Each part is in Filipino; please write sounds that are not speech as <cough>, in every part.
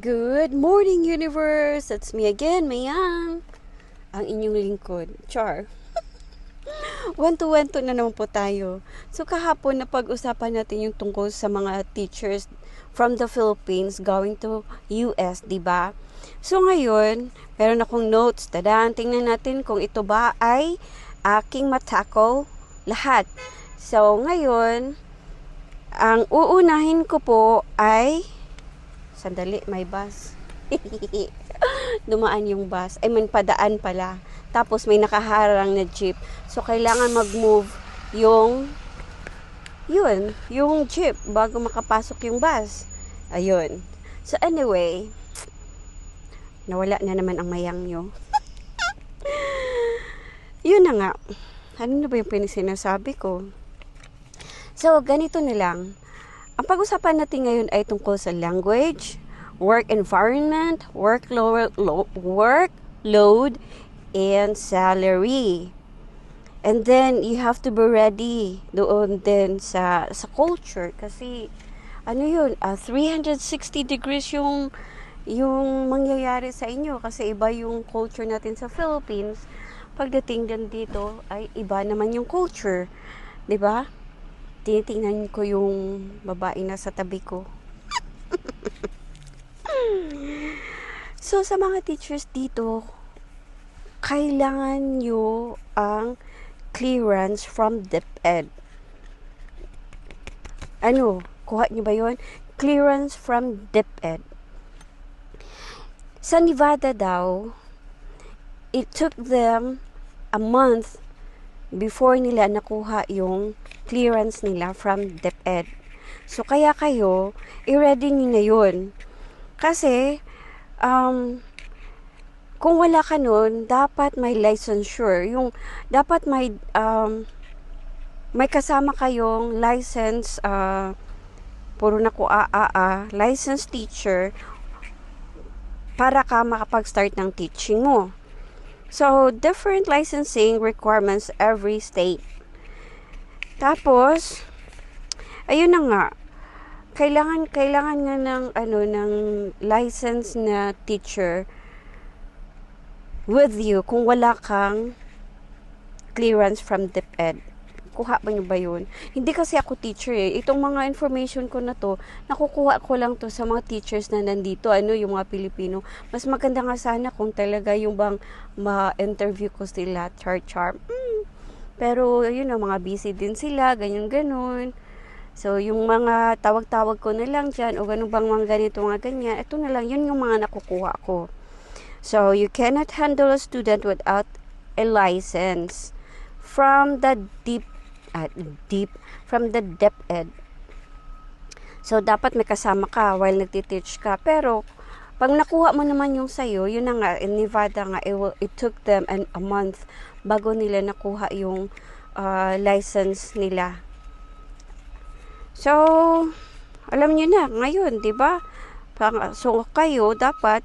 Good morning, universe! It's me again, Mayang. Ang inyong lingkod, Char. <laughs> Wento-wento na naman po tayo. So kahapon na pag-usapan natin yung tungkol sa mga teachers from the Philippines going to US, di ba? So ngayon, meron akong notes. Tadaan, tingnan natin kung ito ba ay aking matako lahat. So ngayon, ang uunahin ko po ay Sandali, may bus. <laughs> Dumaan yung bus. I mean, padaan pala. Tapos may nakaharang na jeep. So, kailangan mag-move yung yun, yung jeep bago makapasok yung bus. Ayun. So, anyway, nawala na naman ang mayang nyo. <laughs> yun na nga. Ano na ba yung pinisinasabi ko? So, ganito na lang. Ang pag-usapan natin ngayon ay tungkol sa language, work environment, workload, work load, and salary. And then, you have to be ready doon din sa, sa culture. Kasi, ano yun, uh, 360 degrees yung, yung mangyayari sa inyo. Kasi iba yung culture natin sa Philippines. Pagdating din dito, ay iba naman yung culture. 'di ba? Tinitingnan ko yung babae na sa tabi ko. so, sa mga teachers dito, kailangan nyo ang clearance from DepEd. Ano? Kuha nyo ba yon? Clearance from DepEd. Sa Nevada daw, it took them a month before nila nakuha yung clearance nila from DepEd. So, kaya kayo, i-ready nyo na yun. Kasi, um, kung wala ka nun, dapat may licensure. Yung, dapat may, um, may kasama kayong license, uh, puro na ko AAA, license teacher, para ka makapag-start ng teaching mo. So, different licensing requirements every state. Tapos, ayun na nga, kailangan kailangan nga ng ano ng license na teacher with you kung wala kang clearance from DepEd kuha ba niyo ba yun? Hindi kasi ako teacher eh. Itong mga information ko na to, nakukuha ko lang to sa mga teachers na nandito, ano, yung mga Pilipino. Mas maganda nga sana kung talaga yung bang ma-interview ko sila, char-char. Hmm. Pero, yun know, mga busy din sila, ganyan-ganon. So, yung mga tawag-tawag ko na lang dyan, o ganun bang mga ganito, mga ganyan, ito na lang, yun yung mga nakukuha ko. So, you cannot handle a student without a license from the deep at deep from the depth ed. So, dapat may kasama ka while nagtiteach ka. Pero, pag nakuha mo naman yung sayo, yun na nga, in Nevada nga, it, will, it took them an, a month bago nila nakuha yung uh, license nila. So, alam niyo na, ngayon, di ba? So, kayo, dapat,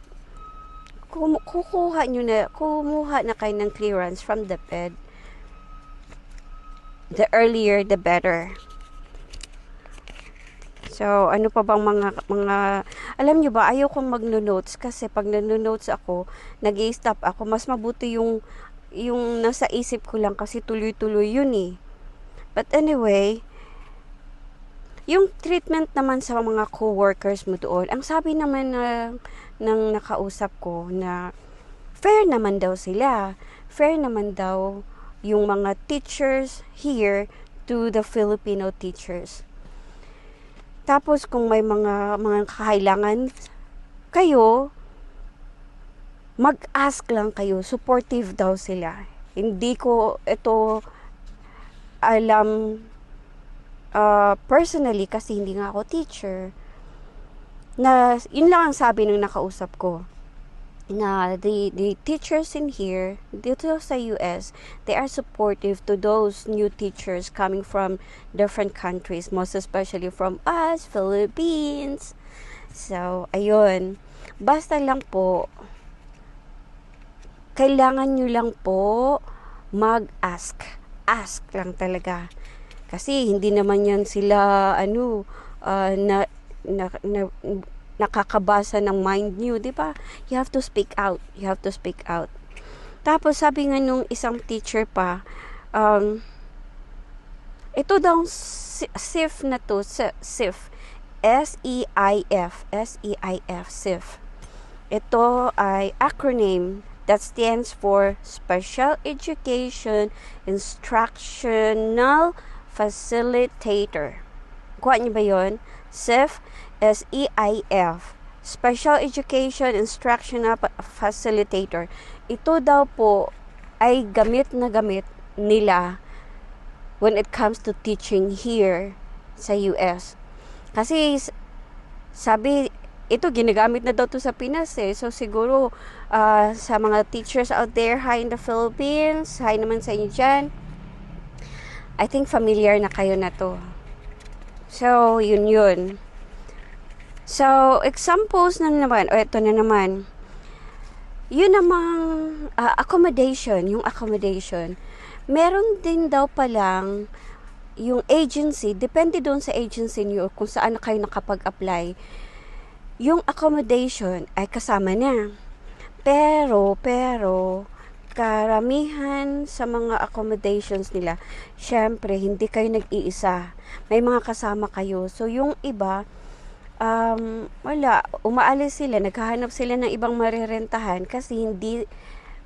kukuha nyo na, kumuha na kayo ng clearance from the Fed the earlier the better. So, ano pa bang mga, mga, alam nyo ba, ayaw kong magno-notes kasi pag nano-notes ako, nag stop ako, mas mabuti yung, yung nasa isip ko lang kasi tuloy-tuloy yun eh. But anyway, yung treatment naman sa mga co-workers mo doon, ang sabi naman na, ng nakausap ko na fair naman daw sila. Fair naman daw yung mga teachers here to the Filipino teachers. Tapos kung may mga mga kailangan kayo, mag-ask lang kayo. Supportive daw sila. Hindi ko ito alam uh, personally kasi hindi nga ako teacher na yun lang ang sabi ng nakausap ko na the, the teachers in here, dito sa US, they are supportive to those new teachers coming from different countries, most especially from us, Philippines. So, ayun. Basta lang po, kailangan nyo lang po mag-ask. Ask lang talaga. Kasi hindi naman yan sila, ano, uh, na, na, na nakakabasa ng mind nyo, di ba? You have to speak out. You have to speak out. Tapos sabi nga nung isang teacher pa, um, ito daw si- SIF na to, si- SIF. S-E-I-F. S-E-I-F. SIF. Ito ay acronym that stands for Special Education Instructional Facilitator. Kuha niyo ba yun? SIF, S-E-I-F. Special Education Instructional Facilitator. Ito daw po ay gamit na gamit nila when it comes to teaching here sa US. Kasi sabi, ito ginagamit na daw to sa Pinas eh. So siguro ah, sa mga teachers out there, hi in the Philippines, hi naman sa inyo dyan. I think familiar na kayo na to. So, yun yun. So, examples na naman, o ito na naman. Yun namang ah, accommodation, yung accommodation. Meron din daw palang yung agency, depende doon sa agency niyo kung saan kayo nakapag-apply. Yung accommodation ay kasama na. Pero, pero, karamihan sa mga accommodations nila, syempre, hindi kayo nag-iisa. May mga kasama kayo. So, yung iba, um, wala, umaalis sila, naghahanap sila ng ibang marirentahan kasi hindi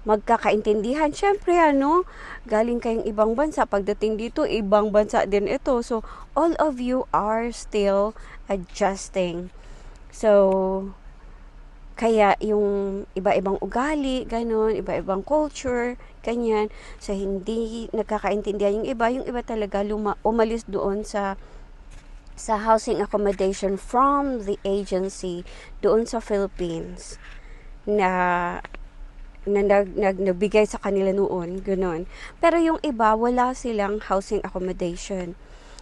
magkakaintindihan. Syempre, ano, galing kayong ibang bansa. Pagdating dito, ibang bansa din ito. So, all of you are still adjusting. So, kaya yung iba-ibang ugali, ganun, iba-ibang culture, ganyan. So, hindi nagkakaintindihan yung iba. Yung iba talaga luma, umalis doon sa sa housing accommodation from the agency doon sa Philippines na na nag, nag, nagbigay sa kanila noon, ganun. Pero yung iba, wala silang housing accommodation.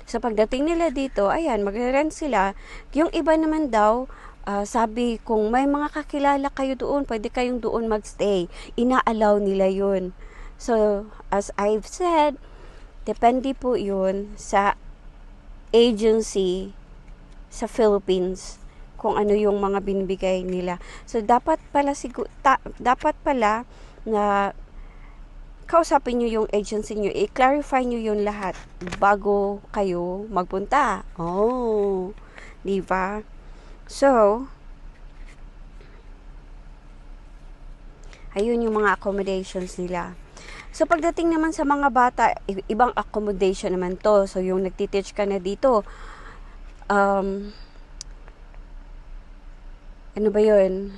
So, pagdating nila dito, ayan, magre-rent sila. Yung iba naman daw, ah, sabi, kung may mga kakilala kayo doon, pwede kayong doon magstay. Ina-allow nila yun. So, as I've said, depende po yun sa agency sa Philippines kung ano yung mga binibigay nila. So dapat pala sigu- ta- dapat pala na kausapin niyo yung agency niyo, i-clarify niyo yun lahat bago kayo magpunta. Oh, 'di ba? So, ayun yung mga accommodations nila. So, pagdating naman sa mga bata, ibang accommodation naman to. So, yung nagtiteach ka na dito, um, ano ba yun?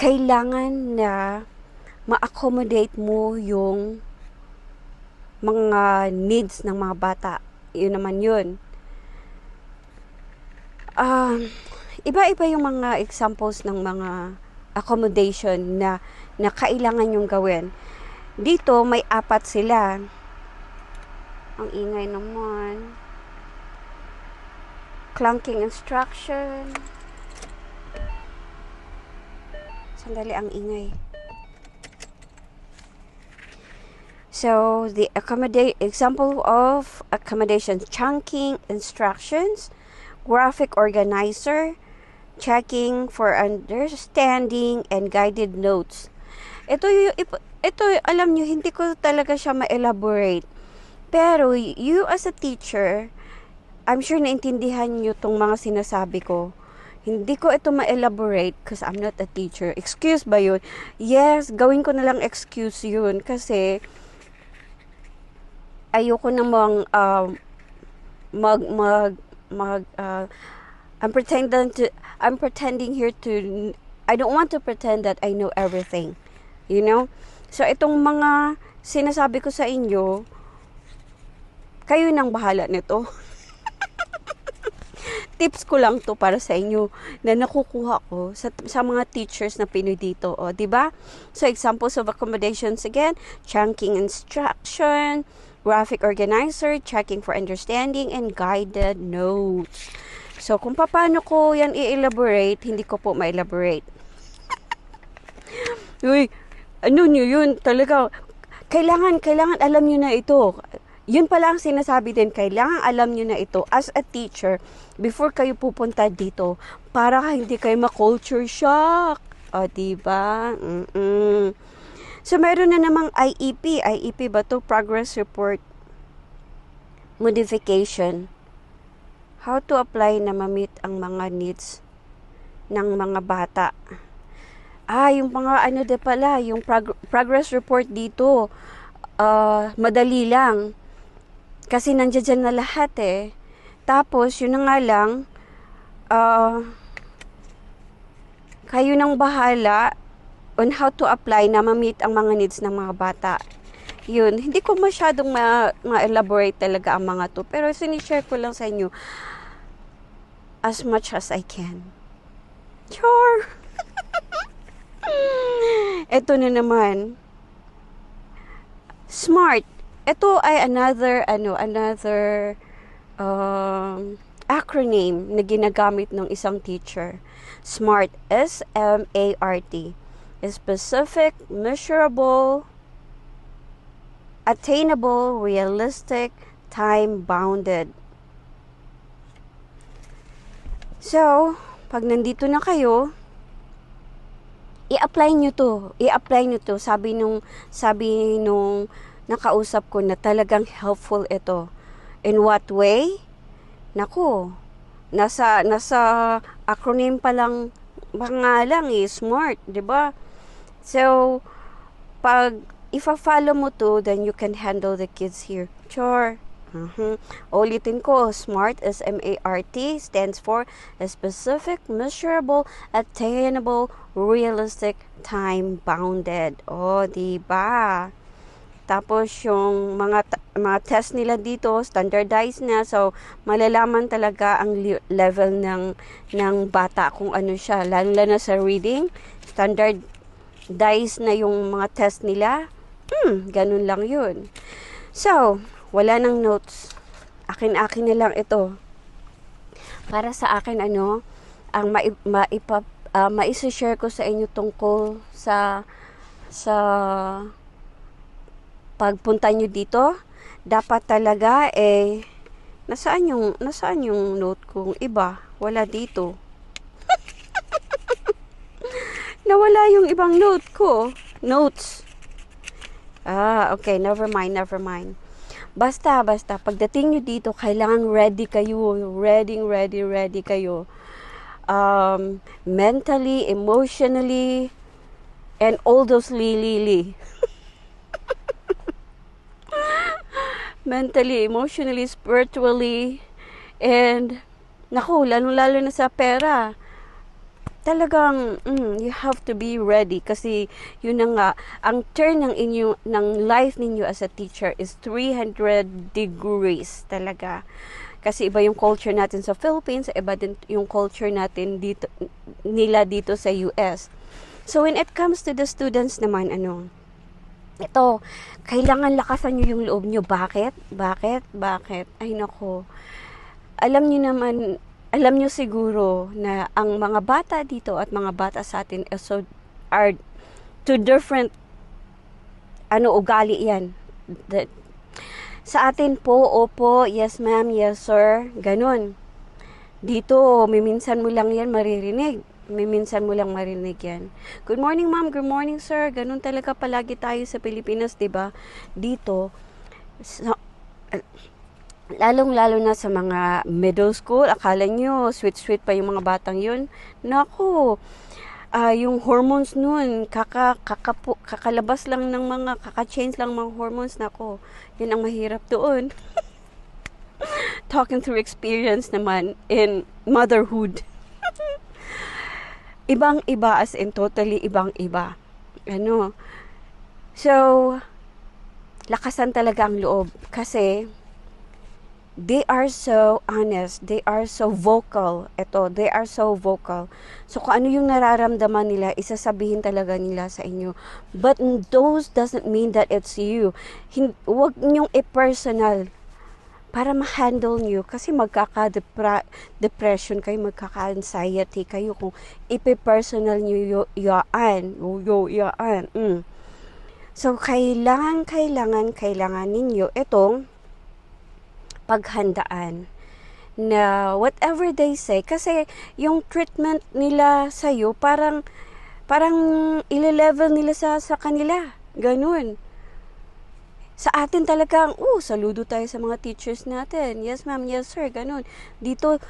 Kailangan na ma-accommodate mo yung mga needs ng mga bata. Yun naman yun. Um, iba-iba yung mga examples ng mga accommodation na, na kailangan yung gawin. Dito, may apat sila. Ang ingay naman. Clunking instruction. Sandali ang ingay. So, the accommodate example of accommodation chunking instructions, graphic organizer, checking for understanding and guided notes. Ito ito alam nyo hindi ko talaga siya ma-elaborate. Pero you as a teacher, I'm sure naintindihan nyo tong mga sinasabi ko. Hindi ko ito ma-elaborate because I'm not a teacher. Excuse ba yun? Yes, gawin ko na lang excuse yun kasi ayoko namang um, mag mag mag uh, I'm pretending to I'm pretending here to I don't want to pretend that I know everything. You know? So itong mga sinasabi ko sa inyo, kayo nang bahala nito. <laughs> Tips ko lang to para sa inyo na nakukuha ko sa, sa mga teachers na Pinoy dito. O, di ba? So, examples of accommodations again, chunking instruction, graphic organizer, checking for understanding, and guided notes. So, kung paano ko yan i-elaborate, hindi ko po ma-elaborate. <laughs> Uy, ano nyo yun? Talaga, kailangan, kailangan alam nyo na ito. Yun pala ang sinasabi din, kailangan alam nyo na ito as a teacher before kayo pupunta dito para hindi kayo ma-culture shock. O, diba? Mm-mm. So, meron na namang IEP. IEP ba to? Progress Report Modification. How to apply na ma-meet ang mga needs ng mga bata. Ah, yung mga ano de pala, yung prog- progress report dito, uh, madali lang. Kasi nandiyan dyan na lahat eh. Tapos, yun na nga lang, uh, kayo nang bahala on how to apply na ma-meet ang mga needs ng mga bata. Yun, hindi ko masyadong ma- ma-elaborate talaga ang mga to. Pero sinishare ko lang sa inyo as much as I can. Char! <laughs> Ito na naman. Smart. Ito ay another, ano, another um, acronym na ginagamit ng isang teacher. SMART. S-M-A-R-T. Specific, measurable, attainable, realistic, time-bounded. So, pag nandito na kayo, i-apply nyo to. I-apply nyo to. Sabi nung, sabi nung nakausap ko na talagang helpful ito. In what way? Naku, nasa, nasa acronym pa lang pangalan eh, SMART, di ba? So, pag ifa-follow mo to, then you can handle the kids here. Sure. Mm-hmm. Ulitin ko, SMART is M-A-R-T, stands for specific, measurable, attainable, realistic, time-bounded. O, oh, di ba? Tapos yung mga mga test nila dito standardized na so malalaman talaga ang level ng ng bata kung ano siya lalo na sa reading standardized na yung mga test nila Hmm, ganun lang yun. So, wala nang notes. Akin-akin na lang ito. Para sa akin, ano, ang maip, maipa, uh, maisa-share ko sa inyo tungkol sa sa pagpunta nyo dito, dapat talaga eh nasaan yung nasaan yung note kong iba? Wala dito. <laughs> Nawala yung ibang note ko. Notes. Ah, okay. Never mind, never mind. Basta, basta, pagdating nyo dito, kailangan ready kayo. Ready, ready, ready kayo. Um, mentally, emotionally, and all those li, li, li. <laughs> mentally, emotionally, spiritually, and, naku, lalo-lalo na sa pera talagang mm, you have to be ready kasi yun na nga ang turn ng inyo ng life ninyo as a teacher is 300 degrees talaga. Kasi iba yung culture natin sa Philippines iba din yung culture natin dito nila dito sa US so when it comes to the students naman ano ito kailangan lakasan niyo yung loob niyo bakit? Bakit? Bakit? Ay nako alam niyo naman alam nyo siguro na ang mga bata dito at mga bata sa atin so, are two different ano ugali yan. That, sa atin po, opo, yes ma'am, yes sir, ganun. Dito, miminsan mo lang yan maririnig. Miminsan mo lang marinig yan. Good morning ma'am, good morning sir. Ganun talaga palagi tayo sa Pilipinas, 'di ba? Dito, so, lalong-lalo na sa mga middle school, akala nyo, sweet-sweet pa yung mga batang yun. Naku, uh, yung hormones nun, kaka, kakapu, kakalabas lang ng mga, kaka-change lang mga hormones, nako, yun ang mahirap doon. <laughs> Talking through experience naman in motherhood. <laughs> Ibang-iba as in totally ibang-iba. Ano? So, lakasan talaga ang loob kasi they are so honest, they are so vocal. Ito, they are so vocal. So kung ano yung nararamdaman nila, isasabihin talaga nila sa inyo. But those doesn't mean that it's you. Hin- wag niyong i-personal para ma-handle niyo kasi magkaka-depression kayo, magkaka-anxiety kayo kung ipi-personal niyo yaan, yo, yaan. Mm. So, kailangan, kailangan, kailangan ninyo itong paghandaan na whatever they say. Kasi yung treatment nila sa parang parang ile-level nila sa sa kanila. Ganun. Sa atin talagang oh saludo tayo sa mga teachers natin. Yes ma'am. Yes sir. Ganun. Dito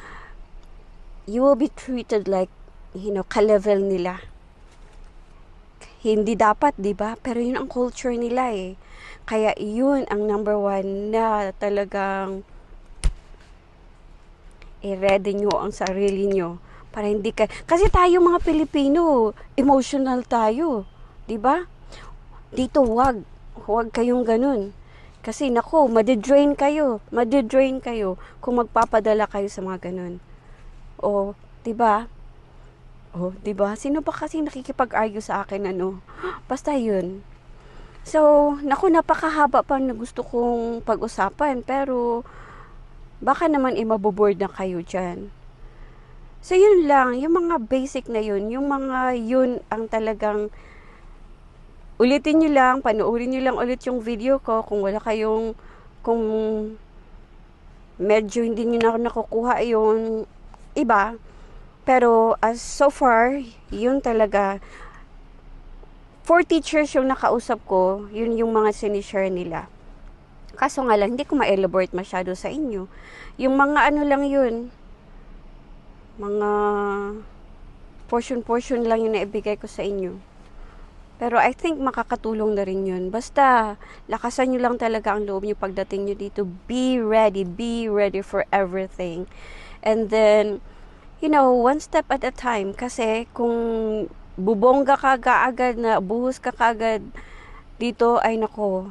you will be treated like you know ka-level nila hindi dapat, di ba? Pero yun ang culture nila eh. Kaya yun ang number one na talagang i-ready nyo ang sarili nyo para hindi ka kasi tayo mga Pilipino emotional tayo di ba? Dito wag huwag kayong ganun. Kasi nako madidrain kayo. Madidrain kayo kung magpapadala kayo sa mga ganun. O di ba Oh, 'di ba? Sino ba kasi nakikipag-argue sa akin ano? <gasps> Basta 'yun. So, naku napakahaba pa na gusto kong pag-usapan pero baka naman imaboboard na kayo diyan. So, yun lang, yung mga basic na yun, yung mga yun ang talagang ulitin nyo lang, panoorin nyo lang ulit yung video ko kung wala kayong, kung medyo hindi nyo na nakukuha yung iba, pero as so far, yun talaga, four teachers yung nakausap ko, yun yung mga sinishare nila. Kaso nga lang, hindi ko ma-elaborate masyado sa inyo. Yung mga ano lang yun, mga portion-portion lang yung naibigay ko sa inyo. Pero I think makakatulong na rin yun. Basta, lakasan nyo lang talaga ang loob nyo pagdating nyo dito. Be ready. Be ready for everything. And then, you know, one step at a time. Kasi kung bubongga ka kaagad na buhos ka kaagad dito, ay nako,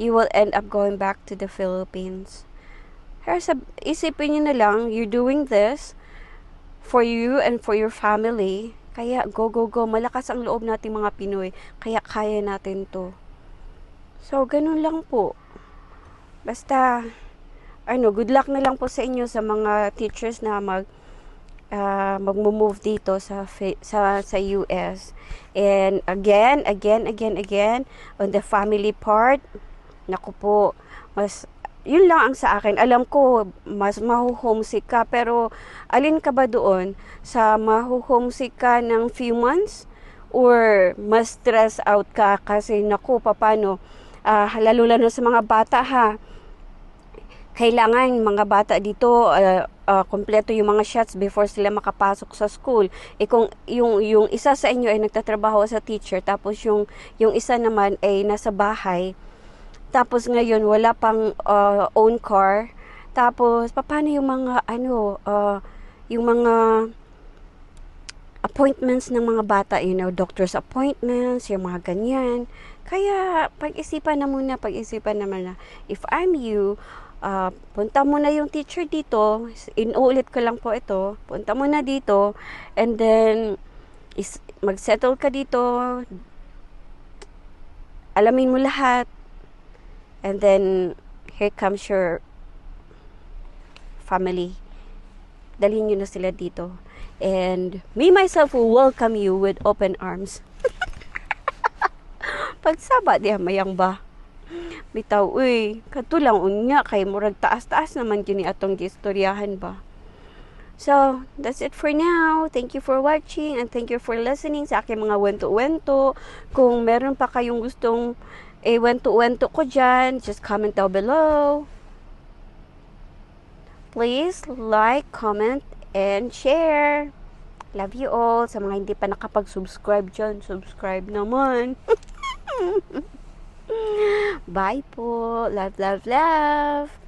you will end up going back to the Philippines. Pero sa, isipin nyo na lang, you're doing this for you and for your family. Kaya go, go, go. Malakas ang loob nating mga Pinoy. Kaya kaya natin to. So, ganun lang po. Basta, ano, good luck na lang po sa inyo sa mga teachers na mag uh, magmo-move dito sa sa sa US. And again, again, again, again on the family part, naku po, mas yun lang ang sa akin. Alam ko, mas mahu-homesick ka, pero alin ka ba doon? Sa mahu-homesick ka ng few months? Or mas stress out ka kasi naku, papano? Uh, lalo lalo sa mga bata ha kailangan mga bata dito uh, uh, kompleto yung mga shots before sila makapasok sa school. E kung yung yung isa sa inyo ay nagtatrabaho sa teacher tapos yung yung isa naman ay nasa bahay. Tapos ngayon wala pang uh, own car. Tapos paano yung mga ano uh, yung mga appointments ng mga bata, you know, doctor's appointments, yung mga ganyan. Kaya pag-isipan na muna, pag-isipan naman na if I'm you, uh, punta mo na yung teacher dito, inuulit ko lang po ito, punta mo na dito, and then, is, mag-settle ka dito, alamin mo lahat, and then, here comes your family. Dalhin nyo na sila dito. And me myself will welcome you with open arms. <laughs> Pagsaba di mayang ba? Bitaw uy kadto lang unya kay murag taas-taas naman kini atong gistoryahan ba So, that's it for now. Thank you for watching and thank you for listening sa aking mga wento-wento. Kung meron pa kayong gustong eh, wento-wento ko dyan, just comment down below. Please like, comment, and share. Love you all. Sa mga hindi pa nakapag-subscribe dyan, subscribe naman. <laughs> Bye po. Love, love, love.